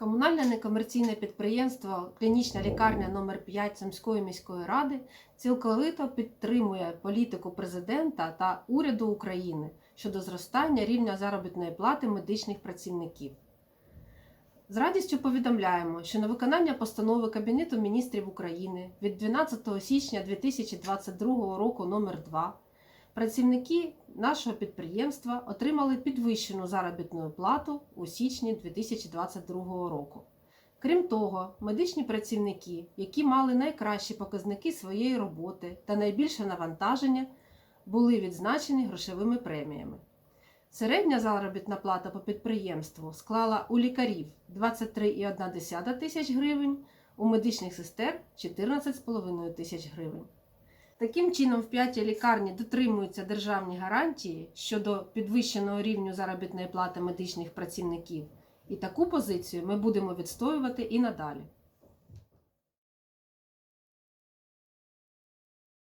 Комунальне некомерційне підприємство Клінічна лікарня номер 5 Сумської міської ради цілковито підтримує політику президента та уряду України щодо зростання рівня заробітної плати медичних працівників. З радістю повідомляємо, що на виконання постанови Кабінету міністрів України від 12 січня 2022 року номер 2 працівники нашого підприємства отримали підвищену заробітну плату у січні 2022 року. Крім того, медичні працівники, які мали найкращі показники своєї роботи та найбільше навантаження, були відзначені грошовими преміями. Середня заробітна плата по підприємству склала у лікарів 23,1 тисяч гривень, у медичних сестер 14,5 тисяч гривень. Таким чином, в п'ятій лікарні дотримуються державні гарантії щодо підвищеного рівню заробітної плати медичних працівників, і таку позицію ми будемо відстоювати і надалі.